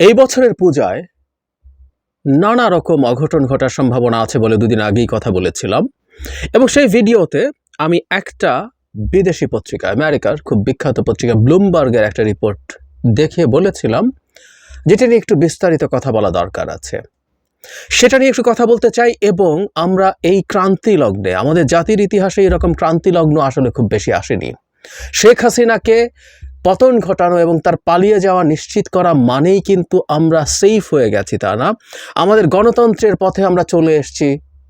এই বছরের পূজায় নানা রকম অঘটন ঘটার সম্ভাবনা আছে বলে দুদিন আগেই কথা বলেছিলাম। এবং সেই ভিডিওতে আমি একটা বিদেশি পত্রিকা, আমেরিকার খুব বিখ্যাত পত্রিকা ব্লুমবার্গের একটা রিপোর্ট দেখে বলেছিলাম, যেটা নিয়ে একটু বিস্তারিত কথা বলা দরকার আছে। সেটা নিয়ে একটু কথা বলতে চাই এবং আমরা এই ক্রান্তি লগ্নে আমাদের জাতির ইতিহাসে এরকম ক্রান্তি লগ্ন আসলে খুব বেশি আসেনি। শেখ হাসিনাকে পতন ঘটানো এবং তার পালিয়ে যাওয়া নিশ্চিত করা মানেই কিন্তু আমরা সেফ হয়ে গেছি, তা না? আমাদের গণতন্ত্রের পথে আমরা চলে এসেছি,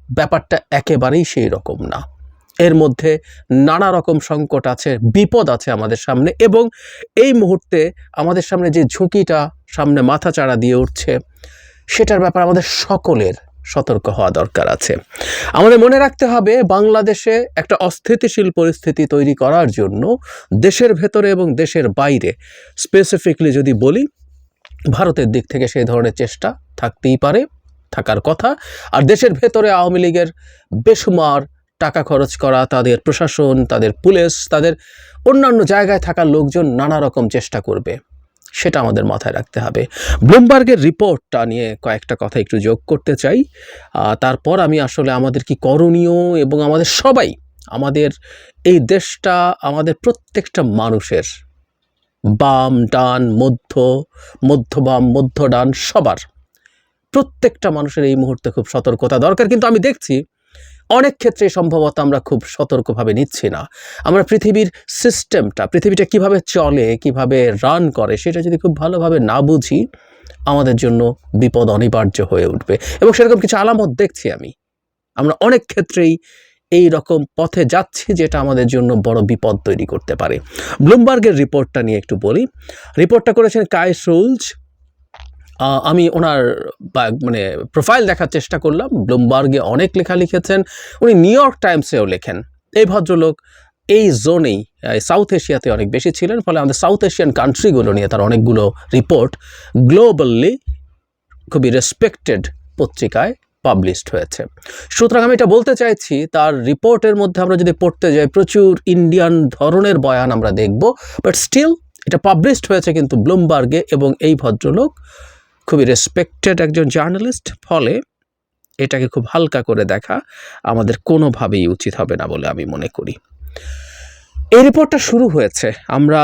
ব্যাপারটা একেবারেই সেই রকম না। এর মধ্যে নানা রকম সংকট আছে, বিপদ আছে আমাদের সামনে এবং এই মুহূর্তে আমাদের সামনে যে ঝুঁকিটা সামনে মাথা চাড়া দিয়ে উঠছে, সেটার ব্যাপার আমাদের সকলের সতর্ক হওয়া দরকার আছে। আমাদের মনে রাখতে হবে, বাংলাদেশে একটা অস্থিতিশীল পরিস্থিতি তৈরি করার জন্য দেশের ভেতরে এবং দেশের বাইরে স্পেসিফিকলি যদি বলি, ভারতের দিক থেকে সেই ধরনের চেষ্টা থাকতেই পারে, থাকার কথা। আর দেশের ভেতরে আওয়ামী লীগের বেসুমার টাকা খরচ করা, তাদের প্রশাসন, তাদের পুলিশ, তাদের অন্যান্য জায়গায় থাকা লোকজন নানা রকম চেষ্টা করবে। সেটা আমাদের মাথায় রাখতে হবে। ব্লুমবার্গের রিপোর্টটা নিয়ে কয়েকটা কথা একটু যোগ করতে চাই। তারপর আমি আসলে আমাদের কি করণীয় এবং আমাদের সবাই, আমাদের এই দেশটা, আমাদের প্রত্যেকটা মানুষের বাম, ডান, মধ্য মধ্য বাম, মধ্য ডান সবার প্রত্যেকটা মানুষের এই মুহূর্তে খুব সতর্কতা দরকার। কিন্তু আমি দেখছি অনেক ক্ষেত্রে সম্ভবত আমরা খুব সতর্কভাবে নিচ্ছি না। আমরা পৃথিবীর সিস্টেমটা পৃথিবীটা কীভাবে চলে, কীভাবে রান করে, সেটা যদি খুব ভালোভাবে না বুঝি, আমাদের জন্য বিপদ অনিবার্য হয়ে উঠবে। এবং সেরকম কিছু আলামত দেখছি আমি। আমরা অনেক ক্ষেত্রেই এই রকম পথে যাচ্ছি, যেটা আমাদের জন্য বড় বিপদ তৈরি করতে পারে। ব্লুমবার্গের রিপোর্টটা নিয়ে একটু বলি। রিপোর্টটা করেছেন কাইস রুলস। আমি ওনার মানে প্রোফাইল দেখার চেষ্টা করলাম। ব্লুমবার্গে অনেক লেখা লিখেছেন। উনি নিউ ইয়র্ক টাইমসেও লেখেন। এই ভদ্রলোক এই জোনেই সাউথ এশিয়াতে অনেক বেশি ছিলেন, ফলে আমাদের সাউথ এশিয়ান কান্ট্রিগুলো নিয়ে তার অনেকগুলো রিপোর্ট গ্লোবালি খুবই রেসপেক্টেড পত্রিকায় পাবলিশড হয়েছে। সুতরাং আমি এটা বলতে চাইছি, তার রিপোর্টের মধ্যে আমরা যদি পড়তে যাই, প্রচুর ইন্ডিয়ান ধরনের বয়ান আমরা দেখব বাট স্টিল এটা পাবলিশড হয়েছে কিন্তু ব্লুমবার্গে এবং এই ভদ্রলোক খুবই রেসপেক্টেড একজন জার্নালিস্ট ফলে এটাকে খুব হালকা করে দেখা আমাদের কোনোভাবেই উচিত হবে না বলে আমি মনে করি। এই রিপোর্টটা শুরু হয়েছে। আমরা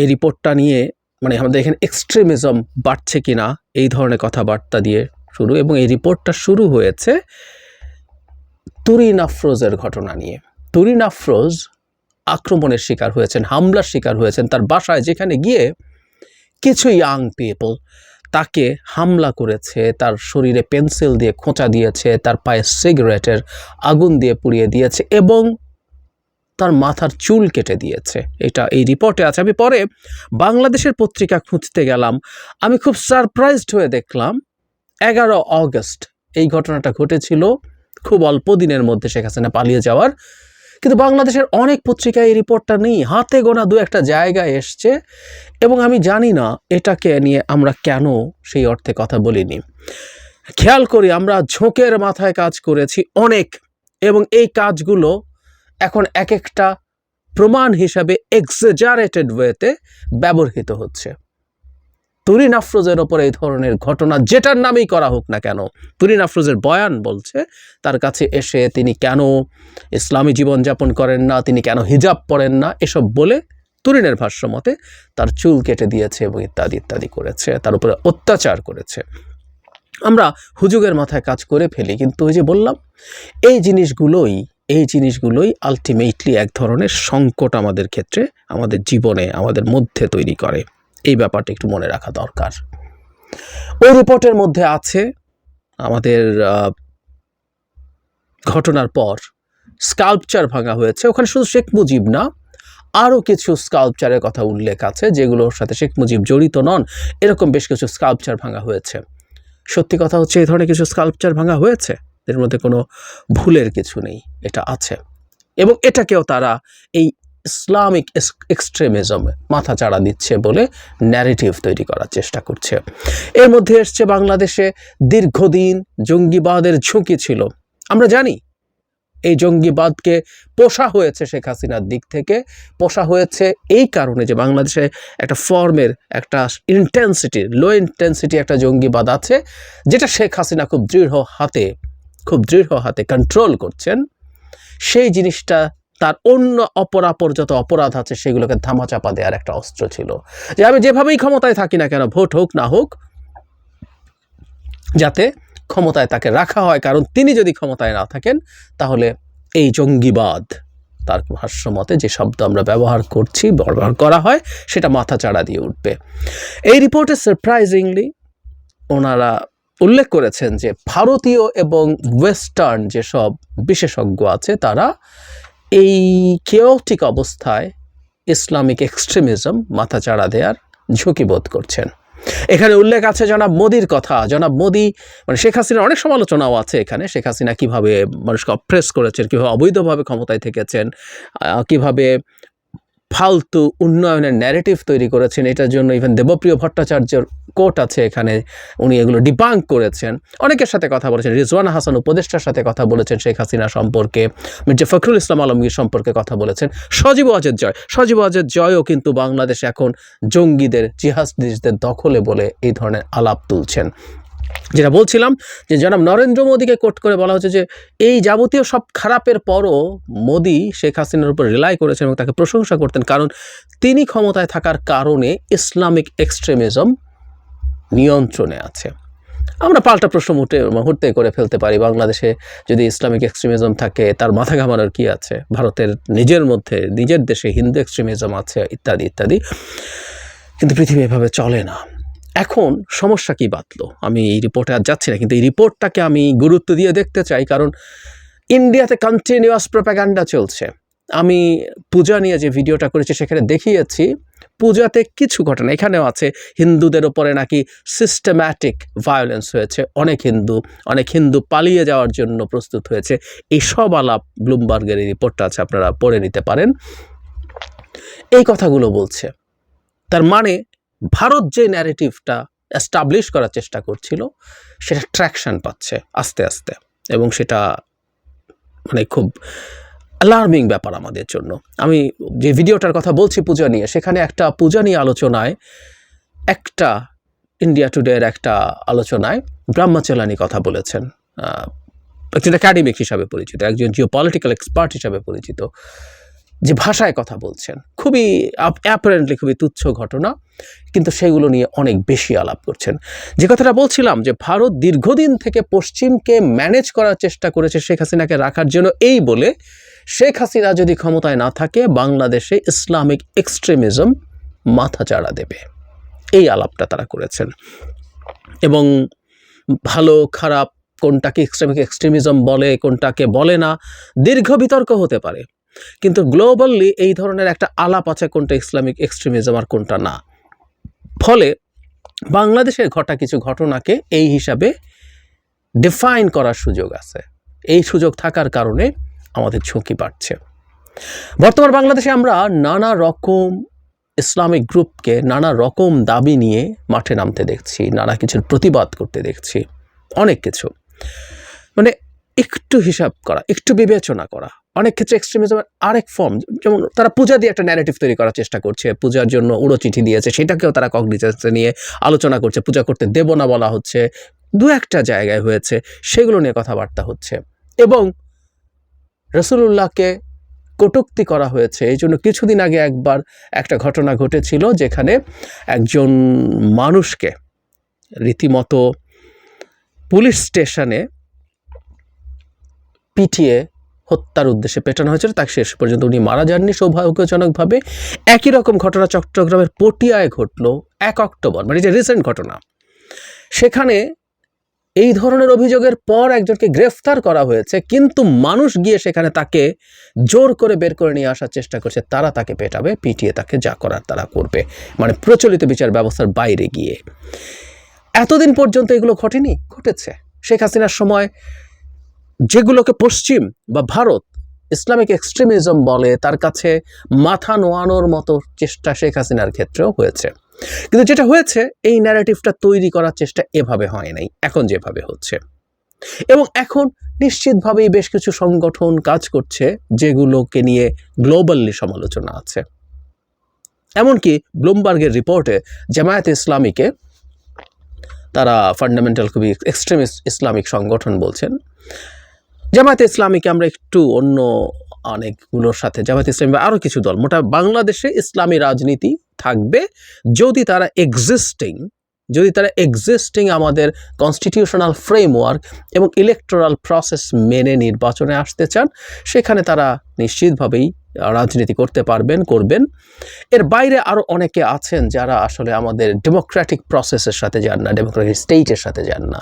এই রিপোর্টটা নিয়ে মানে আমাদের এখানে এক্সট্রিমিজম বাড়ছে কিনা, এই ধরনের কথাবার্তা দিয়ে শুরু, এবং এই রিপোর্টটা শুরু হয়েছে তুরিন আফরোজের ঘটনা নিয়ে। তুরিন আফরোজ আক্রমণের শিকার হয়েছেন, হামলার শিকার হয়েছেন তার বাসায়, যেখানে গিয়ে কিছু ইয়াং পিপল তাকে হামলা করেছে। তার শরীরে পেন্সিল দিয়ে খোঁচা দিয়েছে, তার পায়ে সিগারেটের আগুন দিয়ে পুড়িয়ে দিয়েছে এবং তার মাথার চুল কেটে দিয়েছে। এটা এই রিপোর্টে আছে। আমি পরে বাংলাদেশের পত্রিকা খুঁজতে গেলাম। আমি খুব সারপ্রাইজড হয়ে দেখলাম, এগারো অগস্ট এই ঘটনাটা ঘটেছিল। খুব অল্প দিনের মধ্যে শেখ হাসিনা পালিয়ে যাওয়ার কিন্তু বাংলাদেশের অনেক পত্রিকায় এই রিপোর্টটা নেই। হাতে গোনা দু একটা জায়গায় এসছে এবং আমি জানি না এটাকে নিয়ে আমরা কেন সেই অর্থে কথা বলিনি। খেয়াল করি আমরা ঝোঁকের মাথায় কাজ করেছি অনেক এবং এই কাজগুলো এখন এক একটা প্রমাণ হিসাবে এক্সেজারেটেড ওয়েতে ব্যবহৃত হচ্ছে। তুরিন আফরোজের ওপরে এই ধরনের ঘটনা যেটার নামেই করা হোক না কেন, তুরিন আফরোজের বয়ান বলছে, তার কাছে এসে তিনি কেন ইসলামী জীবনযাপন করেন না, তিনি কেন হিজাব পরেন না, এসব বলে তুরিনের ভাষ্য মতে তার চুল কেটে দিয়েছে এবং ইত্যাদি ইত্যাদি করেছে, তার উপরে অত্যাচার করেছে। আমরা হুজুগের মাথায় কাজ করে ফেলি, কিন্তু ওই যে বললাম, এই জিনিসগুলোই এই জিনিসগুলোই আলটিমেটলি এক ধরনের সংকট আমাদের ক্ষেত্রে, আমাদের জীবনে, আমাদের মধ্যে তৈরি করে। এই ব্যাপারটা একটু মনে রাখা দরকার। ওই রিপোর্টের মধ্যে আছে আমাদের ঘটনার পর স্কাল্পচার ভাঙা হয়েছে। ওখানে শুধু শেখ মুজিব না, আরও কিছু স্কাল্পচারের কথা উল্লেখ আছে, যেগুলোর সাথে শেখ মুজিব জড়িত নন। এরকম বেশ কিছু স্কাল্পচার ভাঙা হয়েছে। সত্যি কথা হচ্ছে এই ধরনের কিছু স্কাল্পচার ভাঙা হয়েছে? এর মধ্যে কোনো ভুলের কিছু নেই, এটা আছে। এবং এটাকেও তারা এই ইসলামিক এক্সট্রিমিজম মাথা চাড়া দিচ্ছে বলে ন্যারেটিভ তৈরি করার চেষ্টা করছে। এর মধ্যে এসছে বাংলাদেশে দীর্ঘদিন জঙ্গিবাদের ঝুঁকি ছিল। আমরা জানি, এই জঙ্গিবাদকে পোষা হয়েছে শেখ হাসিনার দিক থেকে। পোষা হয়েছে এই কারণে যে বাংলাদেশে একটা ফর্মের একটা ইন্টেন্সিটি, লো ইন্টেন্সিটি একটা জঙ্গিবাদ আছে, যেটা শেখ হাসিনা খুব দৃঢ় হাতে, খুব দৃঢ় হাতে কন্ট্রোল করছেন। সেই জিনিসটা তার অন্য অপরাপর যত অপরাধ আছে সেগুলোকে ধামাচাপা দেওয়ার একটা অস্ত্র ছিল। যে আমি যেভাবেই ক্ষমতায় থাকি না কেন, ভোট হোক না হোক, যাতে ক্ষমতায় তাকে রাখা হয়, কারণ তিনি যদি ক্ষমতায় না থাকেন, তাহলে এই জঙ্গিবাদ, তার ভাষ্য মতে যে শব্দ আমরা ব্যবহার করছি, ব্যবহার করা হয়, সেটা মাথা চাড়া দিয়ে উঠবে। এই রিপোর্টে সারপ্রাইজিংলি ওনারা উল্লেখ করেছেন যে ভারতীয় এবং ওয়েস্টার্ন যেসব বিশেষজ্ঞ আছে, তারা এই কেওটিক অবস্থায় ইসলামিক এক্সট্রিমিজম মাথা চাড়া দেওয়ার ঝুঁকি বোধ করছেন। এখানে উল্লেখ আছে জনাব মোদির কথা। জনাব মোদি মানে শেখ হাসিনার অনেক সমালোচনাও আছে এখানে। শেখ হাসিনা কীভাবে মানুষকে অপ্রেস করেছেন, কীভাবে অবৈধভাবে ক্ষমতায় থেকেছেন কীভাবে ফালতু উন্নয়নের ন্যারেটিভ তৈরি করেছেন, এটার জন্য ইভেন দেবপ্রিয় ভট্টাচার্যের কোর্ট আছে এখানে, উনি এগুলো ডিবাঙ্ক করেছেন। অনেকের সাথে কথা বলেছেন, রিজওয়ানা হাসান উপদেষ্টার সাথে কথা বলেছেন শেখ হাসিনা সম্পর্কে, মির্জা ফখরুল ইসলাম আলমগীর সম্পর্কে কথা বলেছেন। সজীব অজের জয়, সজীব অজের জয়ও কিন্তু বাংলাদেশে এখন জঙ্গিদের জিহাদিসদের দখলে বলে এই ধরনের আলাপ তুলছেন। যেটা বলছিলাম যে জনাব নরেন্দ্র মোদীকে কোট করে বলা হচ্ছে যে এই যাবতীয় সব খারাপের পরও মোদী শেখ হাসিনার উপর রিলাই করেছেন এবং তাকে প্রশংসা করতেন। কারণ তিনি ক্ষমতায় থাকার কারণে ইসলামিক এক্সট্রিমিজম নিয়ন্ত্রণে আছে। আমরা পাল্টা প্রশ্ন মুহূর্তে মুহূর্তে করে ফেলতে পারি। বাংলাদেশে যদি ইসলামিক এক্সট্রিমিজম থাকে, তার মাথা ঘামানোর কী আছে? ভারতের নিজের মধ্যে, নিজের দেশে হিন্দু এক্সট্রিমিজম আছে, ইত্যাদি ইত্যাদি। কিন্তু পৃথিবী এভাবে চলে না। এখন সমস্যা কি বাতলো আমি এই রিপোর্টে আর যাচ্ছি না, কিন্তু এই রিপোর্টটাকে আমি গুরুত্ব দিয়ে দেখতে চাই, কারণ ইন্ডিয়াতে কন্টিনিউয়াস প্রোপাগান্ডা চলছে। আমি পূজা নিয়ে যে ভিডিওটা করেছি সেখানে দেখিয়েছি, পূজাতে কিছু ঘটনা। এখানেও আছে, হিন্দুদের ওপরে নাকি সিস্টেম্যাটিক ভায়োলেন্স হয়েছে। অনেক হিন্দু অনেক হিন্দু পালিয়ে যাওয়ার জন্য প্রস্তুত হয়েছে। এই সব আলাপ ব্লুমবার্গের এই রিপোর্টটা আছে, আপনারা পড়ে নিতে পারেন। এই কথাগুলো বলছে, তার মানে ভারত যে ন্যারেটিভটা এস্টাবলিশ করার চেষ্টা করছিল, সেটা ট্র্যাকশন পাচ্ছে আস্তে আস্তে। এবং সেটা মানে খুব অ্যালার্মিং ব্যাপার আমাদের জন্য। আমি যে ভিডিওটার কথা বলছি পূজা নিয়ে, সেখানে একটা পূজা নিয়ে আলোচনায়, একটা ইন্ডিয়া টুডের একটা আলোচনায় ব্রহ্মচেলানি কথা বলেছেন। একজন একাডেমিক হিসাবে পরিচিত, একজন জিও পলিটিক্যাল এক্সপার্ট হিসাবে পরিচিত। যে ভাষায় কথা বলছেন। খুবই অ্যাপারেন্টলি খুবই তুচ্ছ ঘটনা, কিন্তু সেগুলো নিয়ে অনেক বেশি আলাপ করছেন। যে কথাটা বলছিলাম যে ভারত দীর্ঘদিন থেকে পশ্চিমকে ম্যানেজ করার চেষ্টা করেছে শেখ হাসিনাকে রাখার জন্য এই বলে, শেখ হাসিনা যদি ক্ষমতায় না থাকে, বাংলাদেশে ইসলামিক এক্সট্রিমিজম মাথা চাড়া দেবে। এই আলাপটা তারা করেছেন। এবং ভালো, খারাপ কোনটাকে ইসলামিক এক্সট্রিমিজম বলে, কোনটাকে বলে না, দীর্ঘ বিতর্ক হতে পারে। কিন্তু গ্লোবালি এই ধরনের একটা আলাপ আছে কোনটা ইসলামিক এক্সট্রিমিজম আর কোনটা না। ফলে বাংলাদেশের ঘটা কিছু ঘটনাকে এই হিসাবে ডিফাইন করার সুযোগ আছে। এই সুযোগ থাকার কারণে আমাদের ঝুঁকি বাড়ছে। বর্তমান বাংলাদেশে আমরা নানা রকম ইসলামিক গ্রুপকে নানা রকম দাবি নিয়ে মাঠে নামতে দেখছি, নানা কিছুর প্রতিবাদ করতে দেখছি, অনেক কিছু। মানে একটু হিসাব করা, একটু বিবেচনা করা অনেক ক্ষেত্রে এক্সট্রিমিজমের আরেক ফর্ম যেমন তারা পূজা দিয়ে একটা ন্যারেটিভ তৈরি করার চেষ্টা করছে, পূজার জন্য উড়ো চিঠি দিয়েছে, সেটাকেও তারা কগনিজেন্সে নিয়ে আলোচনা করছে, পূজা করতে দেব না বলা হচ্ছে, দু একটা জায়গায় হয়েছে, সেগুলো নিয়ে কথাবার্তা হচ্ছে। এবং রসুলুল্লাহকে কটুক্তি করা হয়েছে, এই জন্য কিছুদিন আগে একবার একটা ঘটনা ঘটেছিল যেখানে একজন মানুষকে রীতিমতো পুলিশ স্টেশনে পিটিয়ে হত্যার উদ্দেশ্যে পেটানো হয়েছিল তাকে শেষ পর্যন্ত উনি মারা যাননি। সৌভাগ্যজনকভাবে একই রকম ঘটনা চট্টগ্রামের পটিয়ায় ঘটলো এক অক্টোবর মানে যে রিসেন্ট ঘটনা। সেখানে এই ধরনের অভিযোগের পর একজনকে গ্রেফতার করা হয়েছে, কিন্তু মানুষ গিয়ে সেখানে তাকে জোর করে বের করে নিয়ে আসার চেষ্টা করছে। তারা তাকে পেটাবে, পিটিয়ে তাকে যা করার তারা করবে। মানে প্রচলিত বিচার ব্যবস্থার বাইরে গিয়ে। এতদিন পর্যন্ত এগুলো ঘটেনি, ঘটেছে। শেখ হাসিনার সময় যেগুলোকে পশ্চিম বা ভারত ইসলামিক এক্সট্রিমিজম বলে, তার কাছে মাথা নোয়ানোর মতো চেষ্টা শেখ হাসিনার ক্ষেত্রেও হয়েছে। কিন্তু যেটা হয়েছে, এই ন্যারেটিভটা তৈরি করার চেষ্টা এভাবে হয় নাই, এখন যেভাবে হচ্ছে। এবং এখন নিশ্চিতভাবেই বেশ কিছু সংগঠন কাজ করছে, যেগুলোকে নিয়ে গ্লোবালি সমালোচনা আছে। এমনকি ব্লুমবার্গের রিপোর্টে জামায়াত ইসলামীকে, তারা ফান্ডামেন্টাল খুবই এক্সট্রিমিস্ট ইসলামিক সংগঠন বলছেন জামায়াত ইসলামীকে আমরা একটু অন্য অনেকগুলোর সাথে, জামায়াত ইসলামী বা আরও কিছু দল, মোটা বাংলাদেশে ইসলামী রাজনীতি থাকবে যদি তারা এক্সিস্টিং যদি তারা এক্সিস্টিং আমাদের কনস্টিটিউশনাল ফ্রেমওয়ার্ক এবং ইলেকটোরাল প্রসেস মেনে নির্বাচনে আসতে চান, সেখানে তারা নিশ্চিতভাবেই রাজনীতি করতে পারবেন, করবেন। এর বাইরে আরও অনেকে আছেন যারা আসলে আমাদের ডেমোক্রেটিক প্রসেসের সাথে যান না ডেমোক্রেটিক স্টেটের সাথে যান না।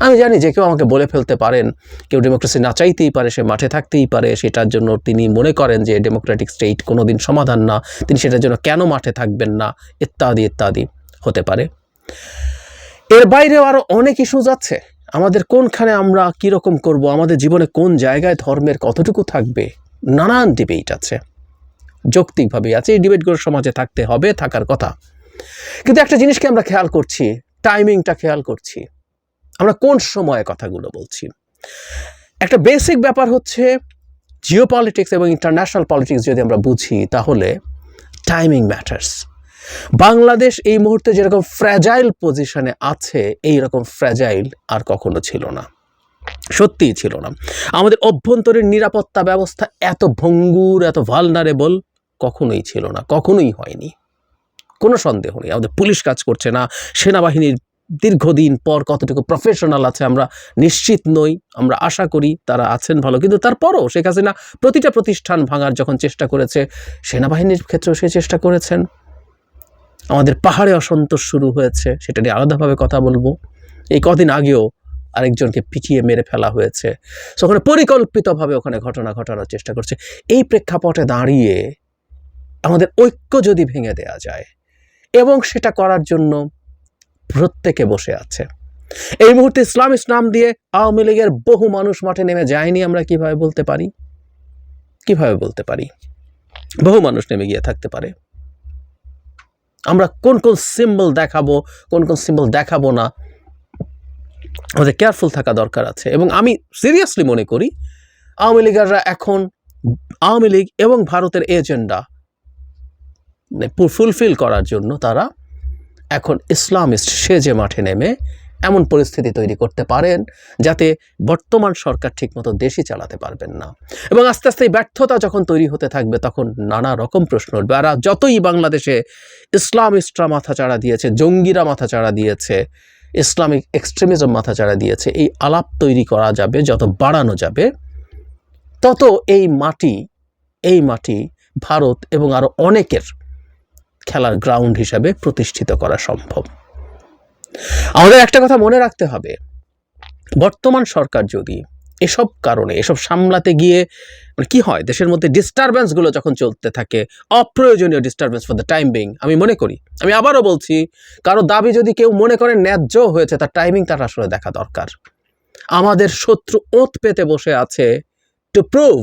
আমি জানি যে কেউ আমাকে বলে ফেলতে পারেন, কেউ ডেমোক্রেসি না চাইতেই পারে, সে মাঠে থাকতেই পারে, সেটার জন্য তিনি মনে করেন যে ডেমোক্রেটিক স্টেট কোনো দিন সমাধান না, তিনি সেটার জন্য কেন মাঠে থাকবেন না, ইত্যাদি ইত্যাদি হতে পারে। এর বাইরেও আরও অনেক ইস্যুজ আছে। আমাদের কোনখানে আমরা কীরকম করব, আমাদের জীবনে কোন জায়গায় ধর্মের কতটুকু থাকবে, নানান ডিবেট আছে। যৌক্তিকভাবেই আছে, এই ডিবেটগুলো সমাজে থাকতে হবে, থাকার কথা। কিন্তু একটা জিনিসকে আমরা খেয়াল করছি টাইমিংটা খেয়াল করছি। আমরা কোন সময়ে কথাগুলো বলছি? একটা বেসিক ব্যাপার হচ্ছে জিও পলিটিক্স এবং ইন্টারন্যাশনাল পলিটিক্স যদি আমরা বুঝি, তাহলে টাইমিং ম্যাটার্স বাংলাদেশ এই মুহূর্তে যেরকম ফ্র্যাজাইল পজিশনে আছে এই রকম ফ্র্যাজাইল আর কখনো ছিল না। সত্যিই ছিল না। আমাদের অভ্যন্তরীণ নিরাপত্তা ব্যবস্থা এত ভঙ্গুর, এত ভালনারেবল কখনোই ছিল না, কখনোই হয়নি। কোনো সন্দেহ নেই। আমাদের পুলিশ কাজ করছে না, সেনাবাহিনীর দীর্ঘদিন পর কতটুকু প্রফেশনাল আছে আমরা নিশ্চিত নই। আমরা আশা করি তারা আছেন ভালো। কিন্তু তারপরও শেখ হাসিনা প্রতিটা প্রতিষ্ঠান ভাঙার যখন চেষ্টা করেছে, সেনাবাহিনীর ক্ষেত্রেও সে চেষ্টা করেছেন। আমাদের পাহাড়ে অসন্তোষ শুরু হয়েছে, সেটা নিয়ে আলাদাভাবে কথা বলব। এই কদিন আগেও আরেকজনকে পিটিয়ে মেরে ফেলা হয়েছে। সো ওখানে পরিকল্পিতভাবে ওখানে ঘটনা ঘটানোর চেষ্টা করছে। এই প্রেক্ষাপটে দাঁড়িয়ে আমাদের ঐক্য যদি ভেঙে দেয়া যায়, এবং সেটা করার জন্য প্রত্যেকে বসে আছে। এই মুহূর্তে ইসলাম ইসলাম দিয়ে আওয়ামী লীগের বহু মানুষ মাঠে নেমে যায়নি, আমরা কীভাবে বলতে পারি? কীভাবে বলতে পারি? বহু মানুষ নেমে গিয়ে থাকতে পারে। আমরা কোন কোন সিম্বল দেখাবো, কোন কোন সিম্বল দেখাবো না। আমাদের কেয়ারফুল থাকা দরকার আছে। এবং আমি সিরিয়াসলি মনে করি, আওয়ামী লীগাররা এখন আওয়ামী লীগ এবং ভারতের এজেন্ডা ফুলফিল করার জন্য তারা এখন ইসলামিস্ট সেজে মাঠে নেমে এমন পরিস্থিতি তৈরি করতে পারেন যাতে বর্তমান সরকার ঠিকমতো দেশই চালাতে পারবেন না। এবং আস্তে আস্তে ব্যর্থতা যখন তৈরি হতে থাকবে, তখন নানা রকম প্রশ্ন উঠবে। আর যতই বাংলাদেশে ইসলামিস্টরা মাথা চাড়া দিয়েছে, জঙ্গিরা মাথা চাড়া দিয়েছে, ইসলামিক এক্সট্রিমিজম মাথা চাড়া দিয়েছে, এই আলাপ তৈরি করা যাবে, যত বাড়ানো যাবে, তত এই মাটি এই মাটি ভারত এবং আরও অনেকের খেলার গ্রাউন্ড হিসাবে প্রতিষ্ঠিত করা সম্ভব। আমাদের একটা কথা মনে রাখতে হবে। বর্তমান সরকার যদি এসব কারণে, এসব সামলাতে গিয়ে মানে কি হয়, দেশের মধ্যে ডিস্টারবেন্সগুলো যখন চলতে থাকে, অপ্রয়োজনীয় disturbance for the time being আমি মনে করি, আমি আবারও বলছি, কারও দাবি যদি কেউ মনে করে ন্যায্য হয়েছে, তার টাইমিং তার আসলে দেখা দরকার। আমাদের শত্রু ওঁত পেতে বসে আছে টু প্রুভ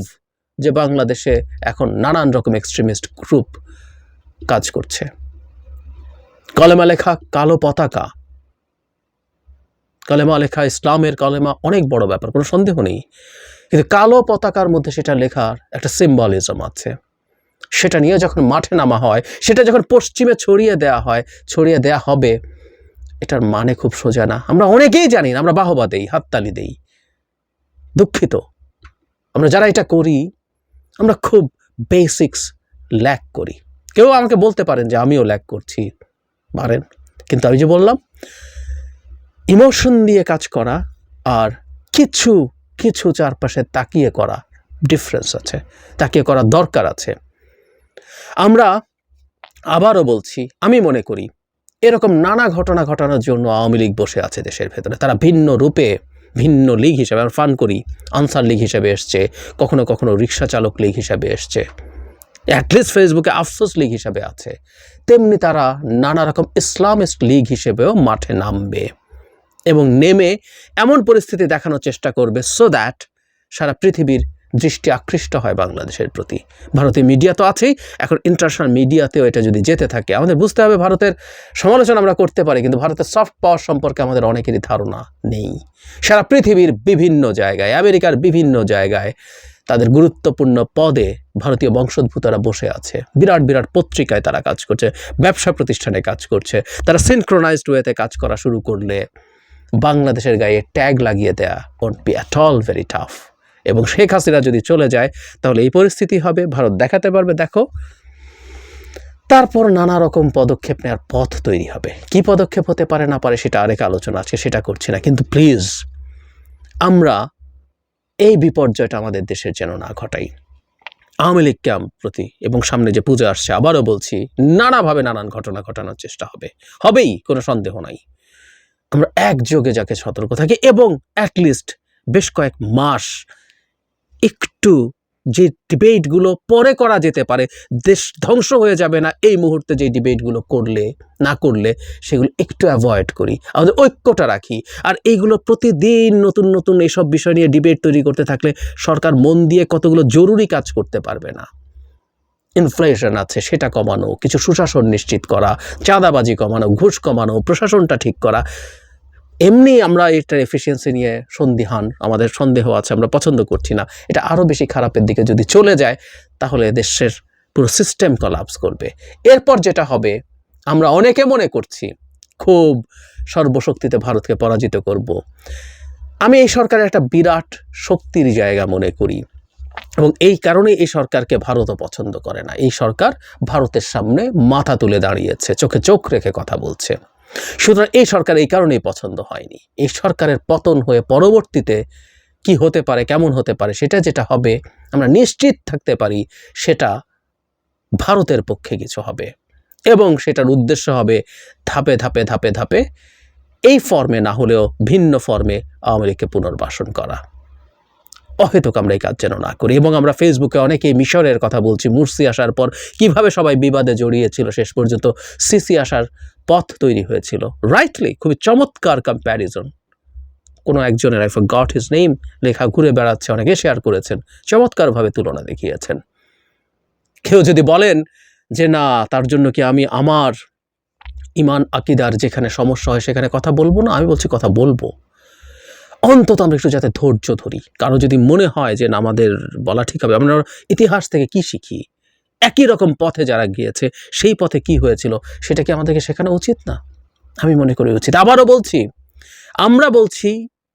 যে বাংলাদেশে এখন নানান রকম এক্সট্রিমিস্ট গ্রুপ কাজ করছে। কলেমা লেখা কালো পতাকা। কলেমা লেখা ইসলামের কলেমা অনেক বড় ব্যাপার, কোনো সন্দেহ নেই। কিন্তু কালো পতাকার মধ্যে সেটা লেখার একটা সিম্বলিজম আছে। সেটা নিয়ে যখন মাঠে নামা হয়, সেটা যখন পশ্চিমে ছড়িয়ে দেয়া হয়, ছড়িয়ে দেয়া হবে, এটার মানে খুব সোজা না। আমরা অনেকেই জানি না, আমরা বাহবা দেই, হাততালি দেই। দুঃখিত। আমরা যারা এটা করি, আমরা খুব বেসিক্স ল্যাক করি। কেউ আমাকে বলতে পারেন যে আমিও ল্যাক করছি, পারেন। কিন্তু আমি যে বললাম, ইমোশন দিয়ে কাজ করা আর কিছু কিছু চারপাশে তাকিয়ে করা ডিফারেন্স আছে, তাকিয়ে করা দরকার আছে। আমরা আবারও বলছি, আমি মনে করি, এরকম নানা ঘটনা ঘটানোর জন্য আওয়ামী লীগ বসে আছে দেশের ভেতরে। তারা ভিন্ন রূপে, ভিন্ন লীগ হিসাবে আমরা ফান করি, আনসার লীগ হিসাবে এসছে, কখনো কখনো রিক্সা চালক লীগ হিসাবে এসছে। অ্যাটলিস্ট ফেসবুকে আফসোস লীগ হিসাবে আছে। তেমনি তারা নানা রকম ইসলামিস্ট লীগ হিসেবেও মাঠে নামবে। এবং নেমে এমন পরিস্থিতি দেখানোর চেষ্টা করবে সো দ্যাট সারা পৃথিবীর দৃষ্টি আকৃষ্ট হয় বাংলাদেশের প্রতি। ভারতীয় মিডিয়া তো আছেই, এখন ইন্টারন্যাশনাল মিডিয়াতেও এটা যদি যেতে থাকে, আমাদের বুঝতে হবে ভারতের সমালোচনা আমরা করতে পারি, কিন্তু ভারতের সফট পাওয়ার সম্পর্কে আমাদের অনেকেরই ধারণা নেই। সারা পৃথিবীর বিভিন্ন জায়গায়, আমেরিকার বিভিন্ন জায়গায় তাদের গুরুত্বপূর্ণ পদে ভারতীয় বংশোদ্ভূতরা বসে আছে। বিরাট বিরাট পত্রিকায় তারা কাজ করছে, ব্যবসা প্রতিষ্ঠানে কাজ করছে। তারা সিনক্রোনাইজড ওয়েতে কাজ করা শুরু করলে বাংলাদেশের গায়ে ট্যাগ লাগিয়ে দেয়া won't be at all very tough এবং শেখ হাসিনা যদি চলে যায়, তাহলে এই পরিস্থিতি হবে, ভারত দেখাতে পারবে, দেখো। তারপর নানা রকম পদক্ষেপ নেওয়ার পথ তৈরি হবে। কি পদক্ষেপ হতে পারে, না পারে, সেটা আরেক আলোচনা আছে সেটা করছি না। কিন্তু প্লিজ আমরা এই বিপর্যয়টা আমাদের দেশের যেন না ঘটাই। আওয়ামী লীগকে প্রতি এবং সামনে যে পূজা আসছে, আবারও বলছি, নানাভাবে নানান ঘটনা ঘটানোর চেষ্টা হবে। হবেই, কোনো সন্দেহ নাই। আমরা একযোগে যাকে সতর্ক থাকি এবং অ্যাটলিস্ট বেশ কয়েক মাস একটু যে ডিবেটগুলো পরে করা যেতে পারে, দেশ ধ্বংস হয়ে যাবে না এই মুহূর্তে যে ডিবেটগুলো করলে, না করলে সেগুলো একটু অ্যাভয়েড করি। আমাদের ঐক্যটা রাখি। আর এইগুলো প্রতিদিন নতুন নতুন এইসব বিষয় নিয়ে ডিবেট তৈরি করতে থাকলে সরকার মন দিয়ে কতগুলো জরুরি কাজ করতে পারবে না। ইনফ্লেশন আছে, সেটা কমানো, কিছু সুশাসন নিশ্চিত করা, চাঁদাবাজি কমানো, ঘুষ কমানো, প্রশাসনটা ঠিক করা এমনি আমরা এটার এফিসিয়েন্সি নিয়ে সন্দিহান, আমাদের সন্দেহ আছে, আমরা পছন্দ করছি না। এটা আরও বেশি খারাপের দিকে যদি চলে যায়, তাহলে দেশের পুরো সিস্টেম কলাপস করবে। এরপর যেটা হবে, আমরা অনেকে মনে করছি, খুব সর্বশক্তিতে ভারতকে পরাজিত করব। আমি এই সরকারের একটা বিরাট শক্তির জায়গা মনে করি এবং এই কারণে এই সরকারকে ভারতও পছন্দ করে না। এই সরকার ভারতের সামনে মাথা তুলে দাঁড়িয়েছে, চোখে চোখ রেখে কথা বলছে। সুতরাং এই সরকার এই কারণেই পছন্দ হয়নি। এই সরকারের পতন হয়ে পরবর্তীতে কি হতে পারে, কেমন হতে পারে, সেটা যেটা হবে, আমরা নিশ্চিত থাকতে পারি, সেটা ভারতের পক্ষে কিছু হবে এবং সেটার উদ্দেশ্য হবে ধাপে ধাপে ধাপে ধাপে এই ফর্মে না হলেও ভিন্ন ফর্মে আওয়ামী লীগকে পুনর্বাসন করা। অহেতুক আমরা এই কাজ যেন না করি এবং আমরা ফেসবুকে অনেকেই মিশরের কথা বলছি, মুরসি আসার পর কীভাবে সবাই বিবাদে জড়িয়েছিল শেষ পর্যন্ত, সিসি আসার পথ তৈরি হয়েছিল। রাইটলি খুবই চমৎকার কম্প্যারিজন কোনো একজনের আই গট হিজ নেম লেখা ঘুরে বেড়াচ্ছে, অনেকে শেয়ার করেছেন, চমৎকারভাবে তুলনা দেখিয়েছেন। কেউ যদি বলেন যে, না, তার জন্য কি আমি আমার ইমান আকিদার যেখানে সমস্যা হয় সেখানে কথা বলব না? আমি বলছি, কথা বলব। অন্তত আমরা একটু যাতে ধৈর্য ধরি। কারও যদি মনে হয় যে, না, আমাদের বলা ঠিক হবে। আমরা ইতিহাস থেকে কি শিখি? একই রকম পথে যারা গিয়েছে, সেই পথে কি হয়েছিল, সেটা কি আমাদেরকে শেখানো উচিত না? আমি মনে করি উচিত। আবারও বলছি, আমরা বলছি,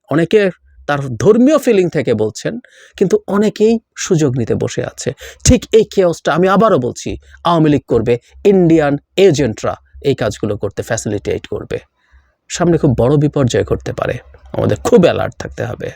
অনেকে তার ধর্মীয় ফিলিং থেকে বলছেন, কিন্তু অনেকেই সুযোগ নিতে বসে আছে। ঠিক এই কেওসটা আমি আবারও বলছি, আওয়ামী লীগ করবে ইন্ডিয়ান এজেন্টরা এই কাজগুলো করতে ফ্যাসিলিটেট করবে। সামনে খুব বড় বিপর্যয় করতে পারে। আমাদের খুব অ্যালার্ট থাকতে হবে।